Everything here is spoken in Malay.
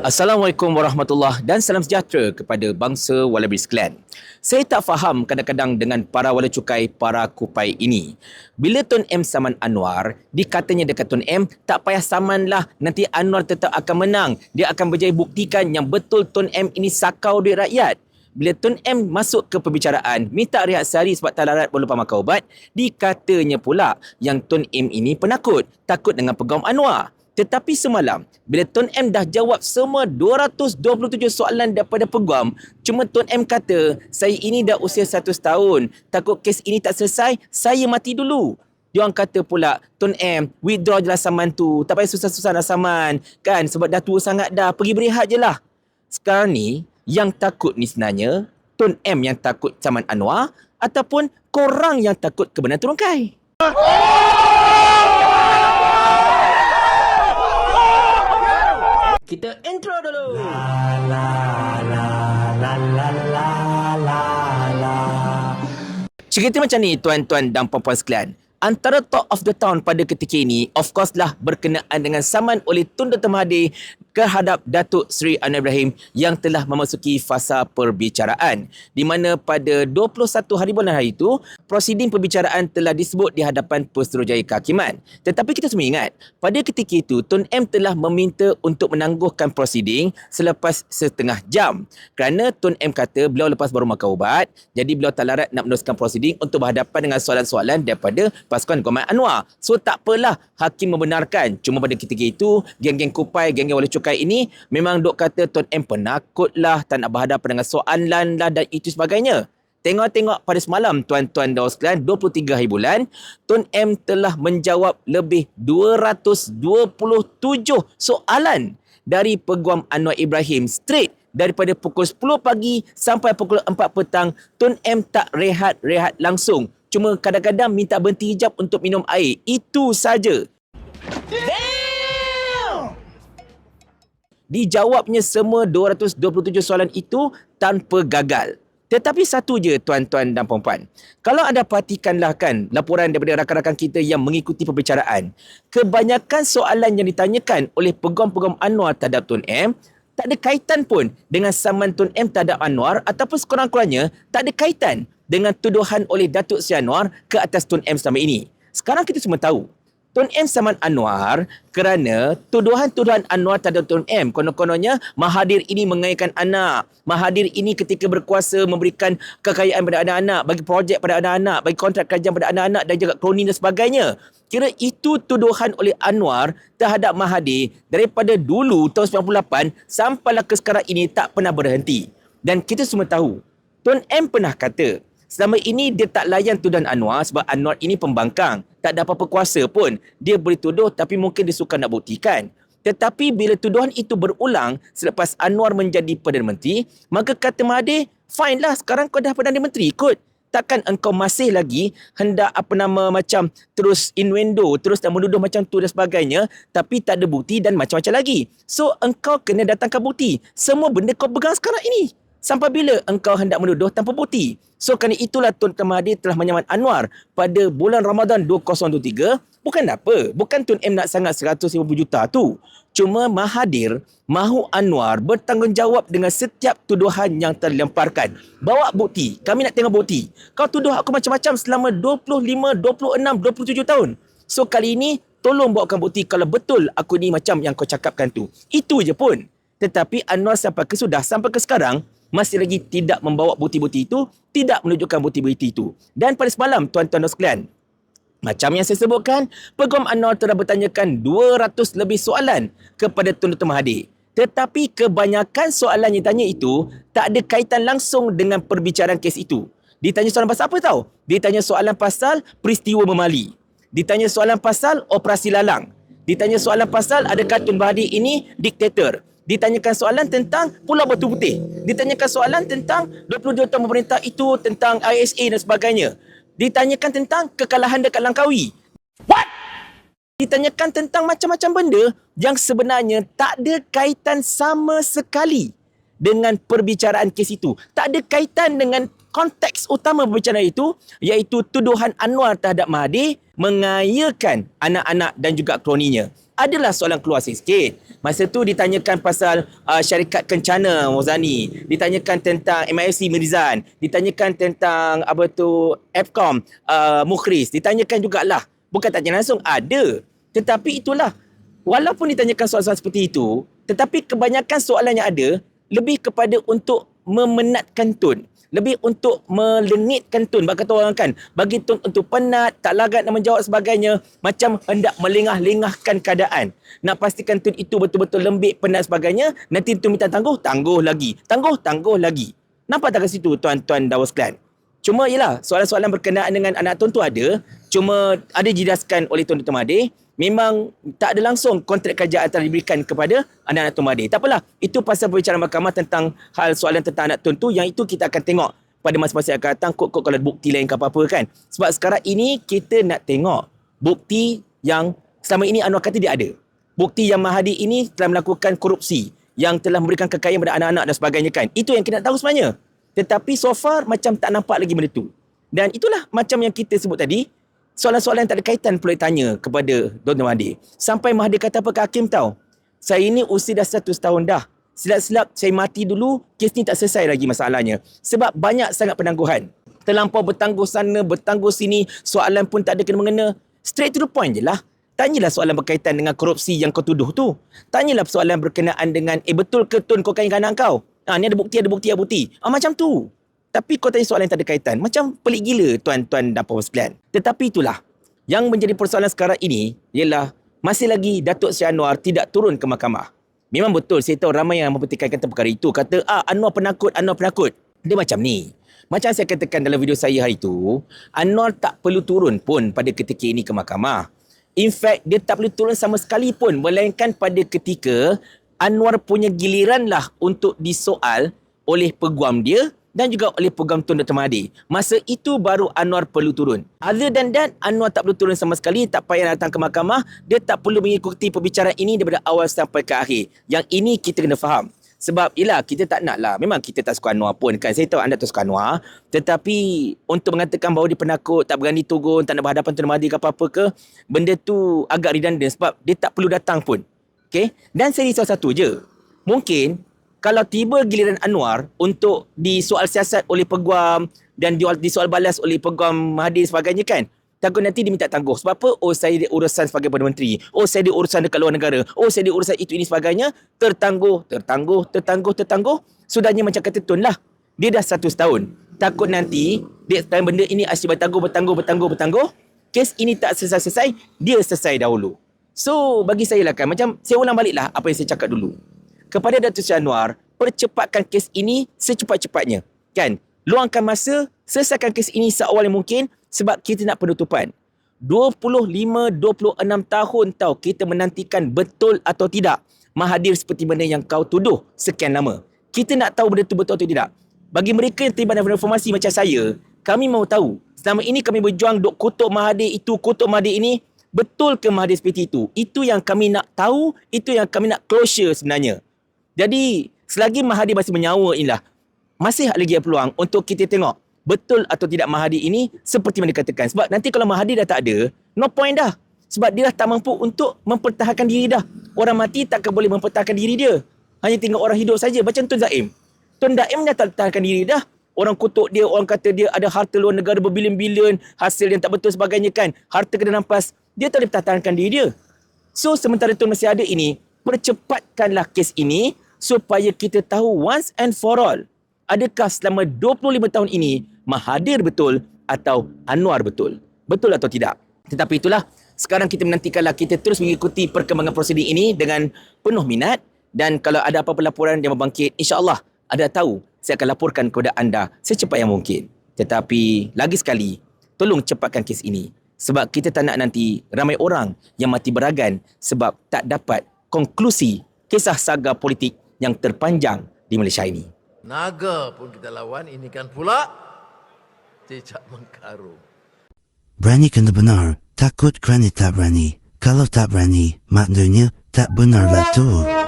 Assalamualaikum warahmatullahi dan salam sejahtera kepada bangsa Wallabies Clan. Saya tak faham kadang-kadang dengan para wala cukai para kupai ini. Bila Tun M saman Anwar, dikatanya dekat Tun M, tak payah saman lah, nanti Anwar tetap akan menang. Dia akan berjaya buktikan yang betul Tun M ini sakau duit rakyat. Bila Tun M masuk ke perbicaraan, minta rehat sehari sebab tak larat boleh makan ubat, dikatanya pula yang Tun M ini penakut, takut dengan peguam Anwar. Tetapi semalam, bila Tun M dah jawab semua 227 soalan daripada peguam, cuma Tun M kata, saya ini dah usia satu tahun, takut kes ini tak selesai, saya mati dulu. Dia orang kata pula, Tun M, withdraw je lah saman tu. Tak payah susah-susah nak saman. Kan, sebab dah tua sangat dah. Pergi berehat je lah. Sekarang ni, yang takut ni sebenarnya, Tun M yang takut saman Anwar, ataupun korang yang takut kebenaran turunkai. Kita Cerita macam ni tuan-tuan dan puan-puan sekalian. Antara talk of the town pada ketika ini, of course lah berkenaan dengan saman oleh Tun Dr. Mahathir kehadap Datuk Seri Anwar Ibrahim yang telah memasuki fasa perbicaraan. Di mana pada 21 hari bulan hari itu, prosiding perbicaraan telah disebut di hadapan Pesuruhjaya Kehakiman. Tetapi kita semua ingat, pada ketika itu Tun M telah meminta untuk menangguhkan prosiding selepas setengah jam. Kerana Tun M kata beliau lepas baru makan ubat, jadi beliau tak larat nak meneruskan prosiding untuk berhadapan dengan soalan-soalan daripada pasukan Guaman Anwar. So tak apalah hakim membenarkan. Cuma pada ketika itu, geng-geng kupai, geng-geng wali ini memang dok kata Tuan M penakut lah, tak nak berhadapan dengan soalan lah dan itu sebagainya. Tengok-tengok pada semalam tuan-tuan dan sekalian 23 hari bulan Tun M telah menjawab lebih 227 soalan dari peguam Anwar Ibrahim straight daripada pukul 10 pagi sampai pukul 4 petang. Tun M tak rehat-rehat langsung. Cuma kadang-kadang minta berhenti hijab untuk minum air. Itu saja dijawabnya semua 227 soalan itu tanpa gagal. Tetapi satu je tuan-tuan dan puan-puan. Kalau anda perhatikanlah kan laporan daripada rakan-rakan kita yang mengikuti perbicaraan, kebanyakan soalan yang ditanyakan oleh peguam-peguam Anwar terhadap Tun M tak ada kaitan pun dengan saman Tun M terhadap Anwar ataupun sekurang-kurangnya tak ada kaitan dengan tuduhan oleh Datuk Seri Anwar ke atas Tun M selama ini. Sekarang kita semua tahu Tun M saman Anwar kerana tuduhan-tuduhan Anwar terhadap Tun M. Konon-kononnya Mahathir ini mengayakan anak. Mahathir ini ketika berkuasa memberikan kekayaan pada anak-anak, bagi projek pada anak-anak, bagi kontrak kerajaan pada anak-anak dan juga kroni dan sebagainya. Kira itu tuduhan oleh Anwar terhadap Mahathir daripada dulu tahun 98 sampailah ke sekarang ini tak pernah berhenti. Dan kita semua tahu, Tun M pernah kata, Selama ini dia tak layan tuduhan Anwar sebab Anwar ini pembangkang. Tak ada apa-apa kuasa pun. Dia boleh tuduh tapi mungkin dia suka nak buktikan. Tetapi bila tuduhan itu berulang selepas Anwar menjadi Perdana Menteri, maka kata Mahathir, fine lah sekarang kau dah Perdana Menteri kot. Takkan engkau masih lagi hendak apa nama macam terus innuendo, terus dan menuduh macam tu dan sebagainya tapi tak ada bukti dan macam-macam lagi. So engkau kena datangkan bukti. Semua benda kau pegang sekarang ini. Sampai bila engkau hendak menuduh tanpa bukti? So kerana itulah Tun Mahathir telah menyaman Anwar pada bulan Ramadan 2023. Bukan apa. Bukan Tun M nak sangat 150 juta tu. Cuma Mahathir mahu Anwar bertanggungjawab dengan setiap tuduhan yang terlemparkan. Bawa bukti. Kami nak tengok bukti. Kau tuduh aku macam-macam selama 25, 26, 27 tahun. So kali ini tolong bawakan bukti kalau betul aku ni macam yang kau cakapkan tu. Itu je pun. Tetapi Anwar sampai ke sudah, sampai ke sekarang, masih lagi tidak membawa bukti-bukti itu, tidak menunjukkan bukti-bukti itu. Dan pada semalam, tuan-tuan dan sekalian, macam yang saya sebutkan, Peguam Anwar telah bertanyakan 200 lebih soalan kepada Dr. Mahathir. Tetapi kebanyakan soalan yang tanya itu tak ada kaitan langsung dengan perbicaraan kes itu. Ditanya soalan pasal apa tahu? Ditanya soalan pasal peristiwa memali. Ditanya soalan pasal operasi lalang. Ditanya soalan pasal adakah Tun Mahathir ini diktator ditanyakan soalan tentang Pulau Batu Putih. Ditanyakan soalan tentang 22 tahun pemerintah itu tentang ISA dan sebagainya. Ditanyakan tentang kekalahan dekat Langkawi. What? Ditanyakan tentang macam-macam benda yang sebenarnya tak ada kaitan sama sekali dengan perbicaraan kes itu. Tak ada kaitan dengan konteks utama perbicaraan itu iaitu tuduhan Anwar terhadap Mahathir mengayakan anak-anak dan juga kroninya. Adalah soalan keluar sikit. Masa tu ditanyakan pasal uh, syarikat kencana Mozani, ditanyakan tentang MIFC Mirzan, ditanyakan tentang apa tu Fcom uh, Mukhris, ditanyakan jugalah. Bukan tanya langsung, ada. Tetapi itulah, walaupun ditanyakan soalan-soalan seperti itu, tetapi kebanyakan soalan yang ada lebih kepada untuk memenatkan tun lebih untuk melenitkan tun bagi kata orang kan bagi tun untuk penat tak lagat nak menjawab sebagainya macam hendak melengah-lengahkan keadaan. Nak pastikan tun itu betul-betul lembik penat sebagainya nanti tun minta tangguh tangguh lagi. Tangguh tangguh lagi. Nampak tak kat situ tuan-tuan dan sekalian cuma ialah soalan-soalan berkenaan dengan anak tun tu ada cuma ada dijelaskan oleh tuan-tuan Mahathir memang tak ada langsung kontrak kerja antara diberikan kepada anak-anak Tun Mahathir. Tak apalah, itu pasal perbicaraan mahkamah tentang hal soalan tentang anak Tun tu yang itu kita akan tengok pada masa-masa yang akan datang kok-kok kalau bukti lain ke apa-apa kan. Sebab sekarang ini kita nak tengok bukti yang selama ini Anwar kata dia ada. Bukti yang Mahathir ini telah melakukan korupsi yang telah memberikan kekayaan kepada anak-anak dan sebagainya kan. Itu yang kita nak tahu sebenarnya. Tetapi so far macam tak nampak lagi benda tu. Dan itulah macam yang kita sebut tadi, soalan-soalan tak ada kaitan perlu tanya kepada Dr. Mahathir. Sampai Mahathir kata apa ke Hakim tahu? Saya ini usia dah 100 tahun dah. Silap-silap saya mati dulu, kes ni tak selesai lagi masalahnya. Sebab banyak sangat penangguhan. Terlampau bertangguh sana, bertangguh sini, soalan pun tak ada kena-mengena. Straight to the point je lah. Tanyalah soalan berkaitan dengan korupsi yang kau tuduh tu. Tanyalah soalan berkenaan dengan, eh betul ke Tun kau kain anak kau? Ha, ni ada bukti, ada bukti, ada bukti. Ah, macam tu. Tapi kau tanya soalan yang tak ada kaitan. Macam pelik gila tuan-tuan dan puan sekalian. Tetapi itulah. Yang menjadi persoalan sekarang ini ialah masih lagi Datuk Syed Anwar tidak turun ke mahkamah. Memang betul saya tahu ramai yang mempertikaikan perkara itu. Kata, ah Anwar penakut, Anwar penakut. Dia macam ni. Macam saya katakan dalam video saya hari itu, Anwar tak perlu turun pun pada ketika ini ke mahkamah. In fact, dia tak perlu turun sama sekali pun. Melainkan pada ketika Anwar punya giliran lah untuk disoal oleh peguam dia dan juga oleh program Tun Dr. Mahathir. Masa itu baru Anwar perlu turun. Other than that, Anwar tak perlu turun sama sekali, tak payah datang ke mahkamah, dia tak perlu mengikuti perbicaraan ini daripada awal sampai ke akhir. Yang ini kita kena faham. Sebab ialah kita tak nak lah. Memang kita tak suka Anwar pun kan. Saya tahu anda tak suka Anwar. Tetapi untuk mengatakan bahawa dia penakut, tak berani turun, tak nak berhadapan Tun Mahathir ke apa-apa ke, benda tu agak redundant sebab dia tak perlu datang pun. Okay? Dan saya risau satu je. Mungkin kalau tiba giliran Anwar untuk disoal siasat oleh peguam dan disoal balas oleh peguam Mahathir sebagainya kan takut nanti dia minta tangguh. Sebab apa? Oh saya ada urusan sebagai Perdana Menteri. Oh saya ada urusan dekat luar negara. Oh saya ada urusan itu ini sebagainya. Tertangguh tertangguh tertangguh tertangguh. Sudahnya macam kata Tun lah. Dia dah satu setahun. Takut nanti dia benda ini asyik bertangguh bertangguh bertangguh bertangguh. Kes ini tak selesai-selesai dia selesai dahulu. So bagi saya lah kan macam saya ulang balik lah apa yang saya cakap dulu kepada Datuk Seri Anwar percepatkan kes ini secepat-cepatnya. Kan? Luangkan masa selesaikan kes ini seawal yang mungkin sebab kita nak penutupan. 25 26 tahun tahu kita menantikan betul atau tidak Mahathir seperti mana yang kau tuduh sekian lama. Kita nak tahu benda itu betul atau tidak. Bagi mereka yang terlibat dalam informasi macam saya kami mahu tahu selama ini kami berjuang duk kutuk Mahathir itu kutuk Mahathir ini. Betul ke Mahathir seperti itu? Itu yang kami nak tahu itu yang kami nak closure sebenarnya jadi selagi Mahathir masih menyawa inilah masih lagi ada peluang untuk kita tengok betul atau tidak Mahathir ini seperti mana dikatakan. Sebab nanti kalau Mahathir dah tak ada, no point dah. Sebab dia dah tak mampu untuk mempertahankan diri dah. Orang mati takkan boleh mempertahankan diri dia. Hanya tinggal orang hidup saja. Macam Tun Zaim. Tun Zaim dah tak pertahankan diri dah. Orang kutuk dia, orang kata dia ada harta luar negara berbilion-bilion, hasil yang tak betul sebagainya kan. Harta kena nampas. Dia tak boleh pertahankan diri dia. So sementara Tun masih ada ini, percepatkanlah kes ini supaya kita tahu once and for all adakah selama 25 tahun ini Mahathir betul atau Anwar betul? Betul atau tidak? Tetapi itulah sekarang kita menantikanlah kita terus mengikuti perkembangan prosedur ini dengan penuh minat. Dan kalau ada apa-apa laporan yang membangkit insya-Allah ada tahu saya akan laporkan kepada anda secepat yang mungkin. Tetapi lagi sekali tolong cepatkan kes ini. Sebab kita tak nak nanti ramai orang yang mati beragan sebab tak dapat konklusi kisah saga politik yang terpanjang di Malaysia ini. Naga pun kita lawan, ini kan pula cicak mengkarung. Berani kena benar, takut kerana tak berani. Kalau tak berani, maknanya tak benarlah tu.